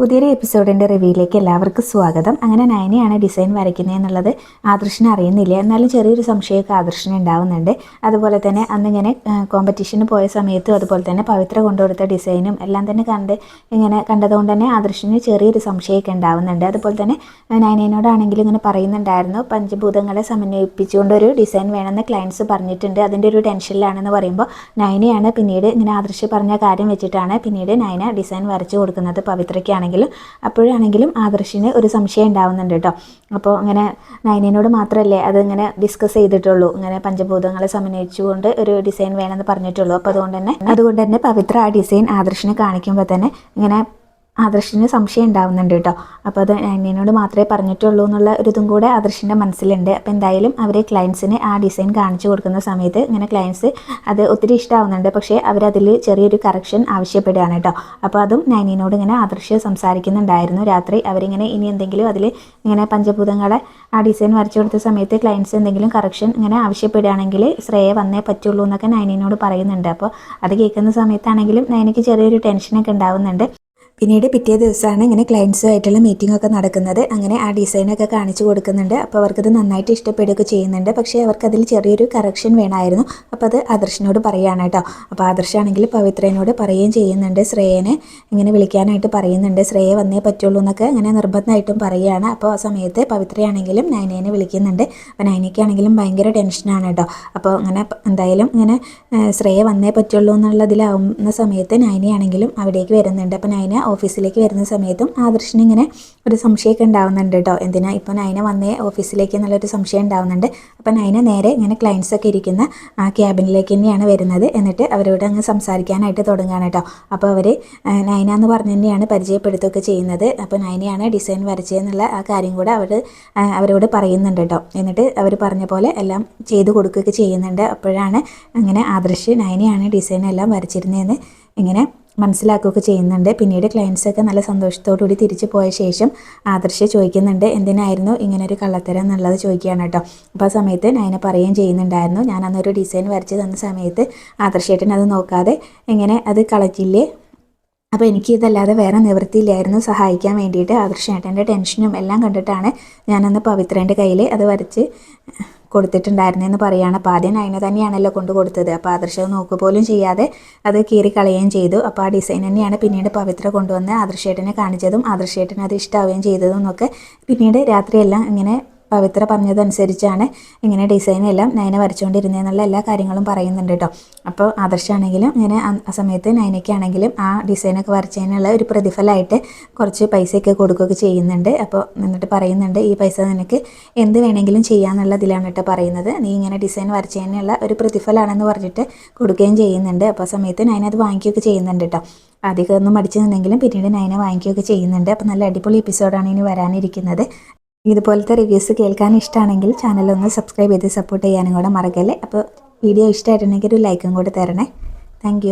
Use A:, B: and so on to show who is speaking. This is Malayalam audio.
A: പുതിയൊരു എപ്പിസോഡിന്റെ റിവ്യൂയിലേക്ക് എല്ലാവർക്കും സ്വാഗതം. അങ്ങനെ നയനയാണ് ഡിസൈൻ വരയ്ക്കുന്നത് എന്നുള്ളത് ആദർശന അറിയുന്നില്ല. എന്നാലും ചെറിയൊരു സംശയമൊക്കെ ആദർശിന് ഉണ്ടാവുന്നുണ്ട്. അതുപോലെ തന്നെ അന്നിങ്ങനെ കോമ്പറ്റീഷന് പോയ സമയത്തും അതുപോലെ തന്നെ പവിത്ര കൊണ്ടുകൊടുത്ത ഡിസൈനും എല്ലാം തന്നെ കണ്ട് ഇങ്ങനെ കണ്ടതുകൊണ്ട് തന്നെ ആദർശിന് ചെറിയൊരു സംശയമൊക്കെ ഉണ്ടാവുന്നുണ്ട്. അതുപോലെ തന്നെ നയനയോടാണെങ്കിലും ഇങ്ങനെ പറയുന്നുണ്ടായിരുന്നു പഞ്ചഭൂതങ്ങളെ സമന്വയിപ്പിച്ചുകൊണ്ടൊരു ഡിസൈൻ വേണമെന്ന് ക്ലയൻസ് പറഞ്ഞിട്ടുണ്ട്. അതിന്റെ ഒരു ടെൻഷനിലാണെന്ന് പറയുമ്പോൾ നയനയാണ് പിന്നീട് ഇങ്ങനെ ആദർശ് പറഞ്ഞ കാര്യം വെച്ചിട്ടാണ് പിന്നീട് നയന ഡിസൈൻ വരച്ചു കൊടുക്കുന്നത് പവിത്രയ്ക്കാണെങ്കിലും അപ്പോഴാണെങ്കിലും ആദർശിന് ഒരു സംശയം ഉണ്ടാവുന്നുണ്ട് കേട്ടോ. അപ്പോൾ അങ്ങനെ നയനയോട് മാത്രമല്ലേ അത് ഇങ്ങനെ ഡിസ്കസ് ചെയ്തിട്ടുള്ളൂ. ഇങ്ങനെ പഞ്ചഭൂതങ്ങളെ സമന്വയിച്ചുകൊണ്ട് ഒരു ഡിസൈൻ വേണമെന്ന് പറഞ്ഞിട്ടുള്ളൂ. അപ്പോൾ അതുകൊണ്ട് തന്നെ അതുകൊണ്ട് തന്നെ പവിത്ര ആ ഡിസൈൻ ആദർശിനെ കാണിക്കുമ്പോൾ തന്നെ ഇങ്ങനെ ആദർശിന് സംശയം ഉണ്ടാവുന്നുണ്ട് കേട്ടോ. അപ്പോൾ അത് എന്നോട് മാത്രമേ പറഞ്ഞിട്ടുള്ളൂ എന്നുള്ള ഒരു ഇതും കൂടെ ആദർശിന്റെ മനസ്സിലുണ്ട്. അപ്പോൾ എന്തായാലും അവർ ക്ലയൻസിന് ആ ഡിസൈൻ കാണിച്ചു കൊടുക്കുന്ന സമയത്ത് ഇങ്ങനെ ക്ലയൻസ് അത് ഒത്തിരി ഇഷ്ടമാവുന്നുണ്ട് പക്ഷേ അവരതിൽ ചെറിയൊരു കറക്ഷൻ ആവശ്യപ്പെടുകയാണ് കേട്ടോ. അപ്പോൾ അതും നൈനീനോട് ഇങ്ങനെ ആദർശ് സംസാരിക്കുന്നുണ്ടായിരുന്നു. രാത്രി അവരിങ്ങനെ ഇനി എന്തെങ്കിലും അതിൽ ഇങ്ങനെ പഞ്ചഭൂതങ്ങളെ ആ ഡിസൈൻ വരച്ചു കൊടുത്ത സമയത്ത് ക്ലയൻസ് എന്തെങ്കിലും കറക്ഷൻ ഇങ്ങനെ ആവശ്യപ്പെടുകയാണെങ്കിൽ ശ്രേയ വന്നേ പറ്റുള്ളൂ എന്നൊക്കെ നൈനീനോട് പറയുന്നുണ്ട്. അപ്പോൾ അത് കേൾക്കുന്ന സമയത്താണെങ്കിലും നൈനയ്ക്ക് ചെറിയൊരു ടെൻഷനൊക്കെ ഉണ്ടാവുന്നുണ്ട്. പിന്നീട് പിറ്റേ ദിവസമാണ് ഇങ്ങനെ ക്ലയൻസുമായിട്ടുള്ള മീറ്റിംഗ് ഒക്കെ നടക്കുന്നത്. അങ്ങനെ ആ ഡിസൈനൊക്കെ കാണിച്ചു കൊടുക്കുന്നുണ്ട്. അപ്പോൾ അവർക്കത് നന്നായിട്ട് ഇഷ്ടപ്പെടുകയൊക്കെ ചെയ്യുന്നുണ്ട്. പക്ഷേ അവർക്കതിൽ ചെറിയൊരു കറക്ഷൻ വേണമായിരുന്നു. അപ്പോൾ അത് ആദർശിനോട് പറയുകയാണ് കേട്ടോ. അപ്പോൾ ആദർശാണെങ്കിൽ പവിത്രനോട് പറയുകയും ചെയ്യുന്നുണ്ട്. ശ്രേയനെ ഇങ്ങനെ വിളിക്കാനായിട്ട് പറയുന്നുണ്ട്. ശ്രേയ വന്നേ പറ്റുള്ളൂ എന്നൊക്കെ ഇങ്ങനെ നിർബന്ധമായിട്ടും പറയുകയാണ്. അപ്പോൾ ആ സമയത്ത് പവിത്രയാണെങ്കിലും നൈനേനെ വിളിക്കുന്നുണ്ട്. അപ്പോൾ നൈനയ്ക്കാണെങ്കിലും ഭയങ്കര ടെൻഷനാണ് കേട്ടോ. അപ്പോൾ അങ്ങനെ എന്തായാലും ഇങ്ങനെ ശ്രേയ വന്നേ പറ്റുള്ളൂ എന്നുള്ളതിലാവുന്ന സമയത്ത് നൈനയാണെങ്കിലും അവിടേക്ക് വരുന്നുണ്ട്. അപ്പോൾ നൈന ഓഫീസിലേക്ക് വരുന്ന സമയത്തും ആദർശിന് ഇങ്ങനെ ഒരു സംശയമൊക്കെ ഉണ്ടാവുന്നുണ്ട് കേട്ടോ എന്തിനാ? ഇപ്പോൾ നൈന വന്നേ ഓഫീസിലേക്ക് എന്നുള്ളൊരു സംശയം ഉണ്ടാവുന്നുണ്ട്. അപ്പോൾ നൈന നേരെ ഇങ്ങനെ ക്ലയൻസ് ഒക്കെ ഇരിക്കുന്ന ആ ക്യാബിനിലേക്ക് തന്നെയാണ് വരുന്നത്. എന്നിട്ട് അവരോട് അങ്ങ് സംസാരിക്കാനായിട്ട് തുടങ്ങുകയാണ് കേട്ടോ അപ്പോൾ അവർ നൈന എന്ന് പറഞ്ഞു തന്നെയാണ് പരിചയപ്പെടുത്തുകയൊക്കെ ചെയ്യുന്നത്. അപ്പോൾ നൈനയാണ് ഡിസൈൻ വരച്ചതെന്നുള്ള ആ കാര്യം കൂടെ അവർ അവരോട് പറയുന്നുണ്ട് കേട്ടോ എന്നിട്ട് അവർ പറഞ്ഞ പോലെ എല്ലാം ചെയ്തു കൊടുക്കുകയൊക്കെ ചെയ്യുന്നുണ്ട്. അപ്പോഴാണ് അങ്ങനെ ആദർശ് നൈനയാണ് ഡിസൈൻ എല്ലാം വരച്ചിരുന്നതെന്ന് ഇങ്ങനെ മനസ്സിലാക്കുകയൊക്കെ ചെയ്യുന്നുണ്ട്. പിന്നീട് ക്ലയൻസൊക്കെ നല്ല സന്തോഷത്തോടുകൂടി തിരിച്ചു പോയ ശേഷം ആദർശ് ചോദിക്കുന്നുണ്ട് എന്തിനായിരുന്നു ഇങ്ങനെ ഒരു കള്ളത്തരം എന്നുള്ളത്? ചോദിക്കുകയാണ് കേട്ടോ. അപ്പോൾ ആ സമയത്ത് നയന പറയുകയും ചെയ്യുന്നുണ്ടായിരുന്നു ഞാൻ അന്നൊരു ഡിസൈൻ വരച്ച് തന്ന സമയത്ത് ആദർശേട്ടൻ അത് നോക്കാതെ ഇങ്ങനെ അത് കളഞ്ഞില്ലേ അപ്പോൾ എനിക്ക് ഇതല്ലാതെ വേറെ നിവൃത്തിയില്ലായിരുന്നു സഹായിക്കാൻ വേണ്ടിയിട്ട് ആദർശേട്ടന്റെ ടെൻഷനും എല്ലാം കണ്ടിട്ടാണ് ഞാനന്ന് പവിത്രേന്റെ കയ്യിൽ അത് വരച്ച് കൊടുത്തിട്ടുണ്ടായിരുന്നെന്ന് പറയുകയാണ് അപ്പോൾ ആദ്യം നയന തന്നെയാണല്ലോ കൊണ്ട് കൊടുത്തത്. അപ്പോൾ ആദർശം നോക്കുക പോലും ചെയ്യാതെ അത് കീറി കളയുകയും ചെയ്തു. അപ്പോൾ ആ ഡിസൈൻ തന്നെയാണ് പിന്നീട് പവിത്ര കൊണ്ടുവന്ന് ആദർശേട്ടനെ കാണിച്ചതും ആദർശേട്ടന് അത് ഇഷ്ടമാവുകയും ചെയ്തതും എന്നൊക്കെ പിന്നീട് രാത്രിയെല്ലാം ഇങ്ങനെ പവിത്ര പറഞ്ഞതനുസരിച്ചാണ് ഇങ്ങനെ ഡിസൈൻ എല്ലാം നയന വരച്ചുകൊണ്ടിരുന്നതെന്നുള്ള എല്ലാ കാര്യങ്ങളും പറയുന്നുണ്ട് കേട്ടോ. അപ്പോൾ ആദർശാണെങ്കിലും ഇങ്ങനെ ആ സമയത്ത് നയനയ്ക്കാണെങ്കിലും ആ ഡിസൈനൊക്കെ വരച്ചതിനുള്ള ഒരു പ്രതിഫലമായിട്ട് കുറച്ച് പൈസയൊക്കെ കൊടുക്കുകയൊക്കെ ചെയ്യുന്നുണ്ട്. അപ്പോൾ എന്നിട്ട് പറയുന്നുണ്ട് ഈ പൈസ നിനക്ക് എന്ത് വേണമെങ്കിലും ചെയ്യാമെന്നുള്ളതിലാണ് കേട്ടോ പറയുന്നത്. നീ ഇങ്ങനെ ഡിസൈൻ വരച്ചതിനുള്ള ഒരു പ്രതിഫലമാണെന്ന് പറഞ്ഞിട്ട് കൊടുക്കുകയും ചെയ്യുന്നുണ്ട്. അപ്പോൾ ആ സമയത്ത് നയന അത് വാങ്ങിക്കുകയൊക്കെ ചെയ്യുന്നുണ്ട് കേട്ടോ. അധികമൊന്നും മടിച്ചു നിന്നെങ്കിലും പിന്നീട് നയന വാങ്ങിക്കുകയൊക്കെ ചെയ്യുന്നുണ്ട്. അപ്പോൾ നല്ല അടിപൊളി എപ്പിസോഡാണ് ഇനി വരാനിരിക്കുന്നത്. ഇതുപോലത്തെ റിവ്യൂസ് കേൾക്കാൻ ഇഷ്ടമാണെങ്കിൽ ഒന്ന് സബ്സ്ക്രൈബ് ചെയ്ത് സപ്പോർട്ട് ചെയ്യാനും കൂടെ മറക്കല്ലേ? അപ്പോൾ വീഡിയോ ഇഷ്ടമായിട്ടുണ്ടെങ്കിൽ ഒരു ലൈക്കും കൂടെ തരണേ. താങ്ക്